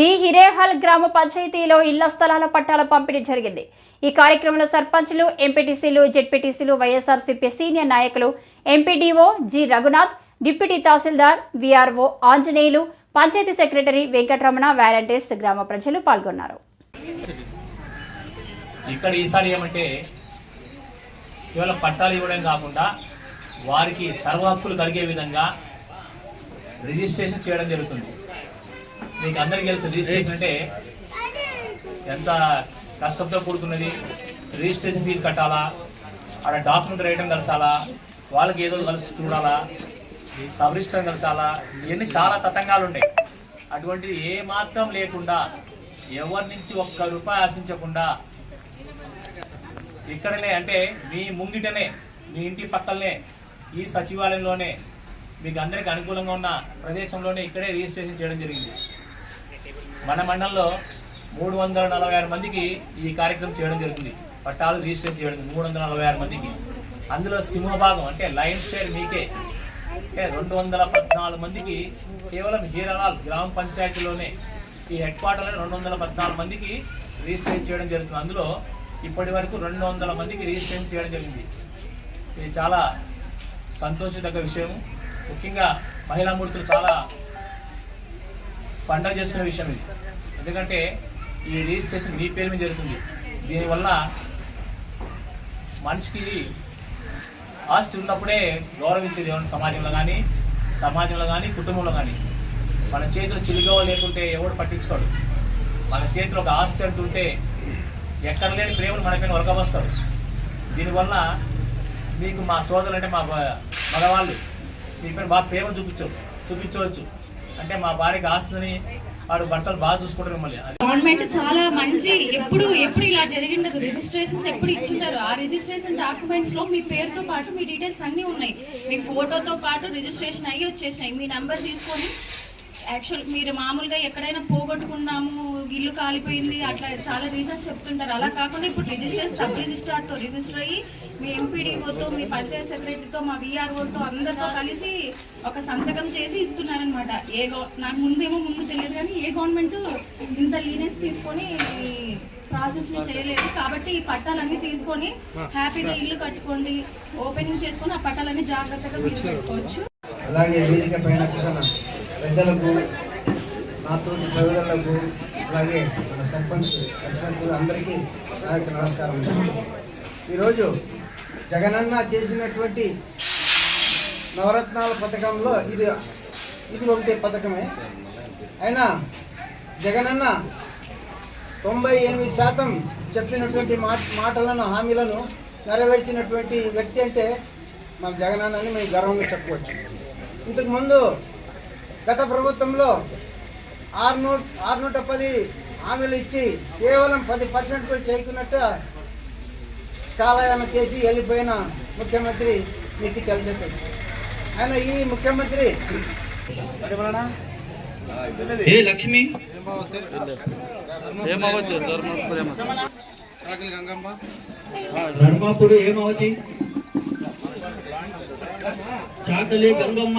D Hirehal గ్రామ పంచాయతీలో ఇళ్ళ స్థలాల పట్టాల పంపిణీ జరిగింది. ఈ కార్యక్రమంలో సర్పంచ్లు ఎంపీటీసీలు జెడ్పీటీసీలు వైఎస్ఆర్సీపీ సీనియర్ నాయకులు MPDO G Raghunath deputy tahsildar VRO Anjaneyulu panchayat secretary Venkataramana volunteers గ్రామ ప్రజలు పాల్గొన్నారు. ఇక్కడ ఈసారి ఏమంటే కేవలం పట్టాలు ఇవ్వడం కాకుండా వారికి సర్వ హక్కులు కలిగే విధంగా రిజిస్ట్రేషన్ చేయడం జరుగుతుంది. మీకు అందరికీ తెలుసు రిజిస్ట్రేషన్ అంటే ఎంత కష్టంతో కూడుకున్నది. రిజిస్ట్రేషన్ ఫీజు కట్టాలా? అక్కడ డాక్యుమెంట్ రైటం కలిసాలా? వాళ్ళకి ఏదో కలిసి చూడాలా? సబ్ రిజిస్టర్ కలిసాలా? ఇవన్నీ చాలా తతంగాలు ఉంటాయి అటువంటిది ఏ మాత్రం లేకుండా ఎవరి నుంచి ఒక్క రూపాయి ఆశించకుండా ఇక్కడనే అంటే మీ ముంగిటనే మీ ఇంటి పక్కలనే ఈ సచివాలయంలోనే మీకు అందరికి అనుకూలంగా ఉన్న ప్రదేశంలోనే ఇక్కడే రిజిస్ట్రేషన్ చేయడం జరిగింది. మన మండలంలో మూడు వందల నలభై ఆరు మందికి ఈ కార్యక్రమం చేయడం జరుగుతుంది. పట్టాలు రిజిస్టర్ చేయడం మూడు వందల నలభై ఆరు మందికి. అందులో సింహభాగం అంటే లైన్ షేర్ మీకే. అంటే రెండు వందల పద్నాలుగు మందికి కేవలం హీరాలాల్ గ్రామ పంచాయతీలోనే ఈ హెడ్ క్వార్టర్లో రెండు వందల పద్నాలుగు మందికి రిజిస్ట్రేషన్ చేయడం జరుగుతుంది. అందులో ఇప్పటి వరకు రెండు వందల మందికి రిజిస్ట్రేషన్ చేయడం జరిగింది. ఇది చాలా సంతోషదగ్గ విషయం ముఖ్యంగా మహిళా మూర్తులు చాలా పండగ చేసుకునే విషయం ఇది. ఎందుకంటే ఈ రిజిస్ట్రేషన్ మీ పేరు మీద జరుగుతుంది. దీనివల్ల మనిషికి ఆస్తి ఉన్నప్పుడే గౌరవించేది ఏమన్నా సమాజంలో కానీ సమాజంలో కానీ కుటుంబంలో కానీ. మన చేతిలో చిలుగవ లేకుంటే ఎవడు పట్టించుకోడు. మన చేతిలో ఒక ఆస్తి అంటుంటే ఎక్కడ లేని ప్రేమలు మనపైన వరకవస్తారు దీనివల్ల మీకు మా సోదరులు అంటే మా మగవాళ్ళు మీ పైన బాగా ప్రేమ చూపించు చూపించవచ్చు. అంటే మా భార్యకి ఆస్తుందని వాడు బట్టలు బాగా చూసుకుంటారు మిమ్మల్ని. గవర్నమెంట్ చాలా మంచి ఎప్పుడు ఎప్పుడు ఇలా జరిగిండదు. రిజిస్ట్రేషన్స్ ఎప్పుడు ఇచ్చింటారు. ఆ రిజిస్ట్రేషన్ డాక్యుమెంట్స్లో మీ పేరుతో పాటు మీ డీటెయిల్స్ అన్ని ఉన్నాయి. మీ ఫోటోతో పాటు రిజిస్ట్రేషన్ అయ్యి వచ్చేసినాయి. మీ నంబర్ తీసుకొని యాక్చువల్ మీరు మామూలుగా ఎక్కడైనా పోగొట్టుకున్నాము ఇల్లు కాలిపోయింది అట్లా చాలా రీజన్స్ చెప్తుంటారు. అలా కాకుండా ఇప్పుడు రిజిస్టర్ సబ్ రిజిస్ట్రార్తో రిజిస్టర్ అయ్యి మీ ఎంపీడీఓతో మీ పంచాయత్ సెక్రటరీతో మా విఆర్ఓతో అందరితో కలిసి ఒక సంతకం చేసి ఇస్తున్నారనమాట ఏ గవ నాకు ముందేమో ముందు తెలియదు కానీ ఏ గవర్నమెంట్ ఇంత లీనెన్స్ తీసుకొని ప్రాసెస్ని చేయలేదు. కాబట్టి ఈ పట్టాలన్నీ తీసుకొని హ్యాపీగా ఇల్లు కట్టుకోండి ఓపెనింగ్ చేసుకొని ఆ పట్టాలన్నీ జాగ్రత్తగా మీరు పెట్టుకోవచ్చు అలాగే వేదిక పైన పెద్దలకు నాతోటి సోదరులకు అలాగే మన సర్పంచ్ అధ్యక్షులు అందరికీ నా యొక్క నమస్కారం. ఈరోజు జగనన్న చేసినటువంటి నవరత్నాల పథకంలో ఇది ఇది ఒకటి పథకమే. అయినా జగనన్న తొంభై ఎనిమిది శాతం చెప్పినటువంటి మాటలను హామీలను నెరవేర్చినటువంటి వ్యక్తి అంటే మన జగనన్నని మేము గర్వంగా చెప్పవచ్చు ఇంతకు ముందు గత ప్రభుత్వంలో ఆరు నూట ఆరు నూట పది హామీలు ఇచ్చి కేవలం పది పర్సెంట్ కూడా చేయకున్నట్టు కాలయాన చేసి వెళ్ళిపోయిన ముఖ్యమంత్రి మీకు తెలిసేది. ఆయన ఈ ముఖ్యమంత్రి ఏ లక్ష్మి? ధర్మపురి చాకలి గంగమ్మ.